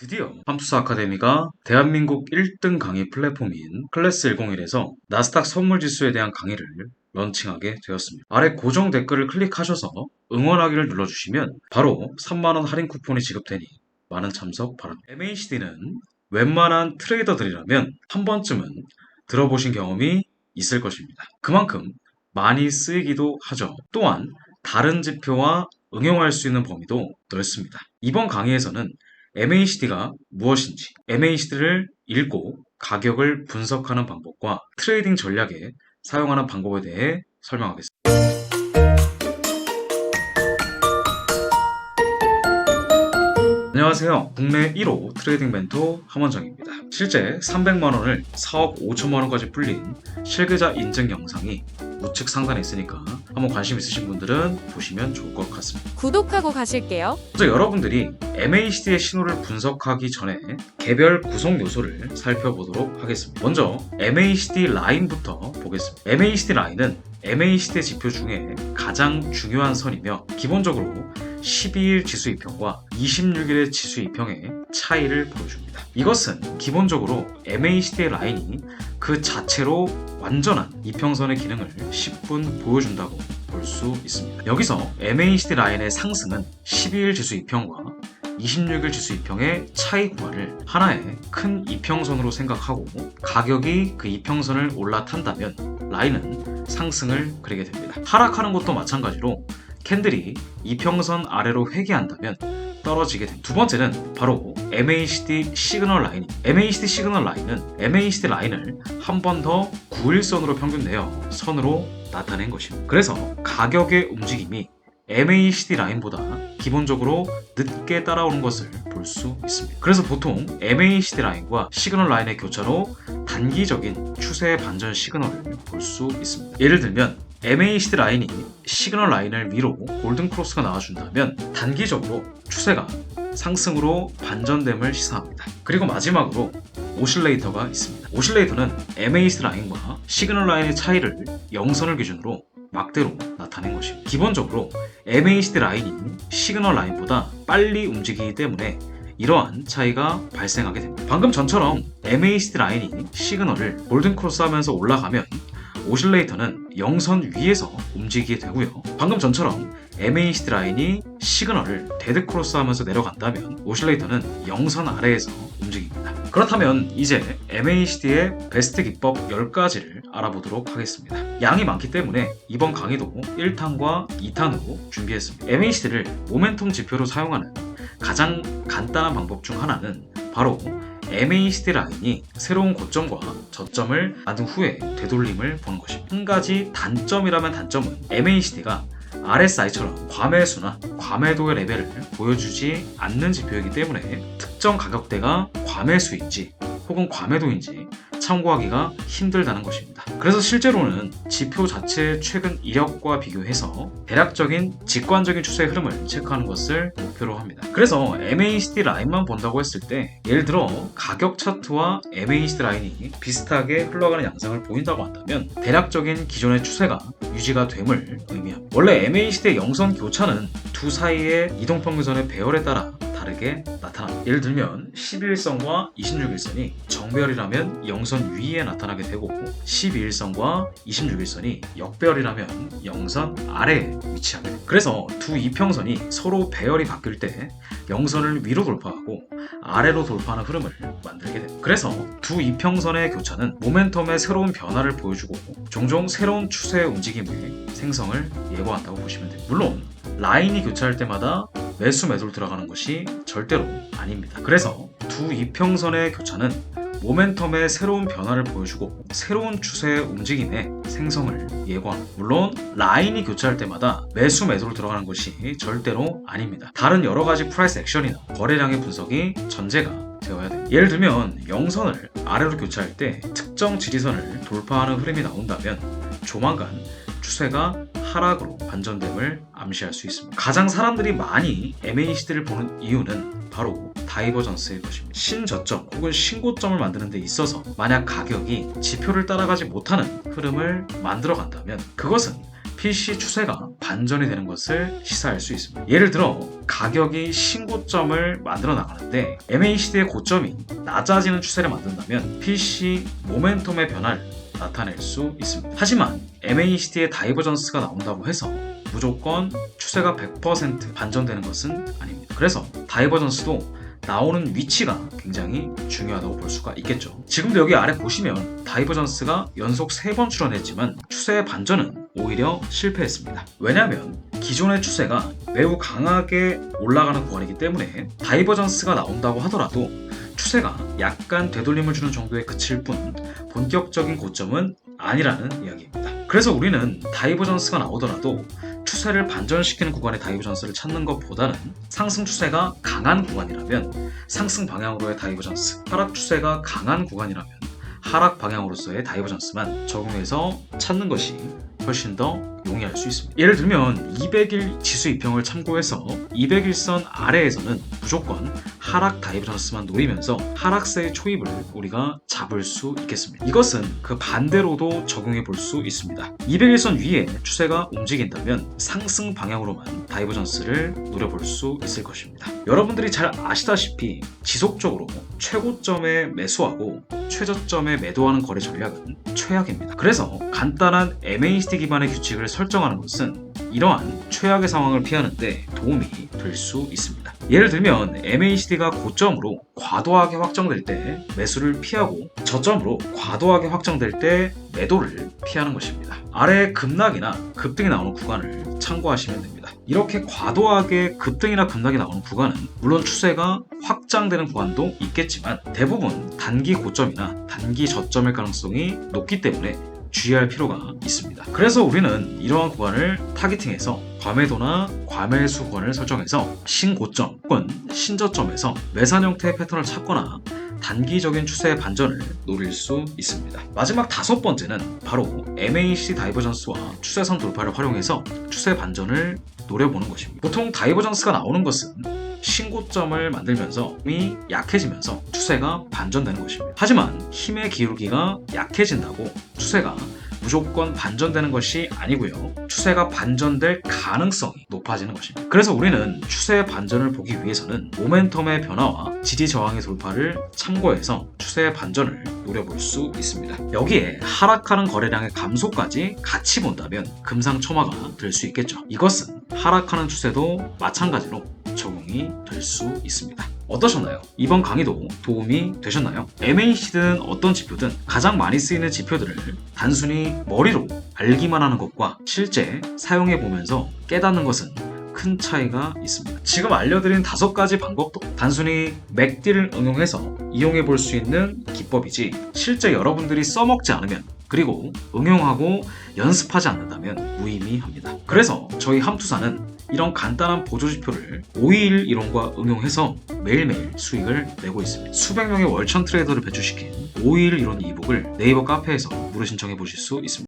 드디어 함투스 아카데미가 대한민국 1등 강의 플랫폼인 클래스 101에서 나스닥 선물 지수에 대한 강의를 런칭하게 되었습니다. 아래 고정 댓글을 클릭하셔서 응원하기를 눌러주시면 바로 3만원 할인 쿠폰이 지급되니 많은 참석 바랍니다. MACD는 웬만한 트레이더들이라면 한 번쯤은 들어보신 경험이 있을 것입니다. 그만큼 많이 쓰이기도 하죠. 또한 다른 지표와 응용할 수 있는 범위도 넓습니다. 이번 강의에서는 MACD가 무엇인지, MACD를 읽고 가격을 분석하는 방법과 트레이딩 전략에 사용하는 방법에 대해 설명하겠습니다. 안녕하세요. 국내 1호 트레이딩 멘토 함원정입니다. 실제 300만원을 4억 5천만원까지 불린 실계좌 인증 영상이 우측 상단에 있으니까 한번 관심 있으신 분들은 보시면 좋을 것 같습니다. 구독하고 가실게요. 먼저 여러분들이 MACD의 신호를 분석하기 전에 개별 구성 요소를 살펴보도록 하겠습니다. 먼저 MACD 라인부터 보겠습니다. MACD 라인은 MACD 지표 중에 가장 중요한 선이며 기본적으로 12일 지수 이평과 26일의 지수 이평의 차이를 보여줍니다. 이것은 기본적으로 MACD 라인이 그 자체로 완전한 이평선의 기능을 10분 보여준다고 볼 수 있습니다. 여기서 MACD 라인의 상승은 12일 지수 이평과 26일 지수 이평의 차이 구간을 하나의 큰 이평선으로 생각하고 가격이 그 이평선을 올라탄다면 라인은 상승을 그리게 됩니다. 하락하는 것도 마찬가지로 캔들이 이평선 아래로 회귀한다면 떨어지게 됩니다. 두 번째는 바로 MACD 시그널 라인. MACD 시그널 라인은 MACD 라인을 한 번 더 9일선으로 평균 내어 선으로 나타낸 것입니다. 그래서 가격의 움직임이 MACD 라인보다 기본적으로 늦게 따라오는 것을 볼 수 있습니다. 그래서 보통 MACD 라인과 시그널 라인의 교차로 단기적인 추세 반전 시그널을 볼 수 있습니다. 예를 들면 MACD 라인이 시그널 라인을 위로 골든 크로스가 나와준다면 단기적으로 추세가 상승으로 반전됨을 시사합니다. 그리고 마지막으로 오실레이터가 있습니다. 오실레이터는 MACD 라인과 시그널 라인의 차이를 영선을 기준으로 막대로 나타낸 것입니다. 기본적으로 MACD 라인이 시그널 라인보다 빨리 움직이기 때문에 이러한 차이가 발생하게 됩니다. 방금 전처럼 MACD 라인이 시그널을 골든 크로스 하면서 올라가면 오실레이터는 영선 위에서 움직이게 되고요. 방금 전처럼 MACD 라인이 시그널을 데드 크로스 하면서 내려간다면 오실레이터는 영선 아래에서 움직입니다. 그렇다면 이제 MACD의 베스트 기법 10가지를 알아보도록 하겠습니다. 양이 많기 때문에 이번 강의도 1탄과 2탄으로 준비했습니다. MACD를 모멘텀 지표로 사용하는 가장 간단한 방법 중 하나는 바로 MACD 라인이 새로운 고점과 저점을 만든 후에 되돌림을 보는 것입니다. 한 가지 단점이라면 단점은 MACD가 RSI처럼 과매수나 과매도의 레벨을 보여주지 않는 지표이기 때문에 특정 가격대가 과매수인지 혹은 과매도인지 참고하기가 힘들다는 것입니다. 그래서 실제로는 지표 자체의 최근 이력과 비교해서 대략적인 직관적인 추세의 흐름을 체크하는 것을 목표로 합니다. 그래서 MACD 라인만 본다고 했을 때 예를 들어 가격 차트와 MACD 라인이 비슷하게 흘러가는 양상을 보인다고 한다면 대략적인 기존의 추세가 유지가 됨을 의미합니다. 원래 MACD의 영선 교차는 두 사이의 이동평균선의 배열에 따라 다르게 나타납니다. 예를 들면 11일선과 26일선이 정배열이라면 영선 위에 나타나게 되고 12일선과 26일선이 역배열이라면 영선 아래에 위치하게 됩니다. 그래서 두 이평선이 서로 배열이 바뀔 때 영선을 위로 돌파하고 아래로 돌파하는 흐름을 만들게 됩니다. 그래서 두 이평선의 교차는 모멘텀의 새로운 변화를 보여주고 종종 새로운 추세의 움직임의 생성을 예고한다고 보시면 됩니다. 물론 라인이 교차할 때마다 매수 매도를 들어가는 것이 절대로 아닙니다. 그래서 두 이평선의 교차는 모멘텀의 새로운 변화를 보여주고 새로운 추세의 움직임의 생성을 예고합니다. 물론 라인이 교차할 때마다 매수 매도를 들어가는 것이 절대로 아닙니다. 다른 여러 가지 프라이스 액션이나 거래량의 분석이 전제가 되어야 됩니다. 예를 들면 영선을 아래로 교차할 때 특정 지지선을 돌파하는 흐름이 나온다면 조만간 추세가 하락으로 반전됨을 암시할 수 있습니다. 가장 사람들이 많이 MACD를 보는 이유는 바로 다이버전스일 것입니다. 신저점 혹은 신고점을 만드는 데 있어서 만약 가격이 지표를 따라가지 못하는 흐름을 만들어 간다면 그것은 PC 추세가 반전이 되는 것을 시사할 수 있습니다. 예를 들어 가격이 신고점을 만들어 나가는데 MACD의 고점이 낮아지는 추세를 만든다면 PC 모멘텀의 변화를 나타낼 수 있습니다. 하지만 MACD의 다이버전스가 나온다고 해서 무조건 추세가 100% 반전되는 것은 아닙니다. 그래서 다이버전스도 나오는 위치가 굉장히 중요하다고 볼 수가 있겠죠. 지금도 여기 아래 보시면 다이버전스가 연속 3번 출현했지만 추세의 반전은 오히려 실패했습니다. 왜냐하면 기존의 추세가 매우 강하게 올라가는 구간이기 때문에 다이버전스가 나온다고 하더라도 추세가 약간 되돌림을 주는 정도에 그칠 뿐 본격적인 고점은 아니라는 이야기입니다. 그래서 우리는 다이버전스가 나오더라도 추세를 반전시키는 구간의 다이버전스를 찾는 것보다는 상승 추세가 강한 구간이라면 상승 방향으로의 다이버전스, 하락 추세가 강한 구간이라면 하락 방향으로서의 다이버전스만 적용해서 찾는 것이 훨씬 더 용이할 수 있습니다. 예를 들면 200일 지수 이평을 참고해서 200일선 아래에서는 무조건 하락 다이버전스만 노리면서 하락세의 초입을 우리가 잡을 수 있겠습니다. 이것은 그 반대로도 적용해 볼 수 있습니다. 200일선 위에 추세가 움직인다면 상승 방향으로만 다이버전스를 노려볼 수 있을 것입니다. 여러분들이 잘 아시다시피 지속적으로 최고점에 매수하고 최저점에 매도하는 거래 전략은 최악입니다. 그래서 간단한 MACD 기반의 규칙을 설정하는 것은 이러한 최악의 상황을 피하는데 도움이 될 수 있습니다. 예를 들면 MACD가 고점으로 과도하게 확정될 때 매수를 피하고 저점으로 과도하게 확정될 때 매도를 피하는 것입니다. 아래 급락이나 급등이 나오는 구간을 참고하시면 됩니다. 이렇게 과도하게 급등이나 급락이 나오는 구간은 물론 추세가 확장되는 구간도 있겠지만 대부분 단기 고점이나 단기 저점일 가능성이 높기 때문에 주의할 필요가 있습니다. 그래서 우리는 이러한 구간을 타겟팅해서 과매도나 과매수 구간을 설정해서 신고점 혹은 신저점에서 매산 형태의 패턴을 찾거나 단기적인 추세의 반전을 노릴 수 있습니다. 마지막 다섯 번째는 바로 MAC 다이버전스와 추세선 돌파를 활용해서 추세 반전을 노려보는 것입니다. 보통 다이버전스가 나오는 것은 신고점을 만들면서 힘이 약해지면서 추세가 반전되는 것입니다. 하지만 힘의 기울기가 약해진다고 추세가 무조건 반전되는 것이 아니고요. 추세가 반전될 가능성이 높아지는 것입니다. 그래서 우리는 추세의 반전을 보기 위해서는 모멘텀의 변화와 지지 저항의 돌파를 참고해서 추세의 반전을 노려볼 수 있습니다. 여기에 하락하는 거래량의 감소까지 같이 본다면 금상첨화가 될 수 있겠죠. 이것은 하락하는 추세도 마찬가지로 적용이 될 수 있습니다. 어떠셨나요? 이번 강의도 도움이 되셨나요? MAC든 어떤 지표든 가장 많이 쓰이는 지표들을 단순히 머리로 알기만 하는 것과 실제 사용해 보면서 깨닫는 것은 큰 차이가 있습니다. 지금 알려드린 다섯 가지 방법도 단순히 맥디를 응용해서 이용해 볼 수 있는 기법이지 실제 여러분들이 써먹지 않으면 그리고 응용하고 연습하지 않는다면 무의미합니다. 그래서 저희 함투사는 이런 간단한 보조지표를 5일 이론과 응용해서 매일매일 수익을 내고 있습니다. 수백 명의 월천 트레이더를 배출시킨 5일 이론 이북을 네이버 카페에서 무료 신청해 보실 수 있습니다.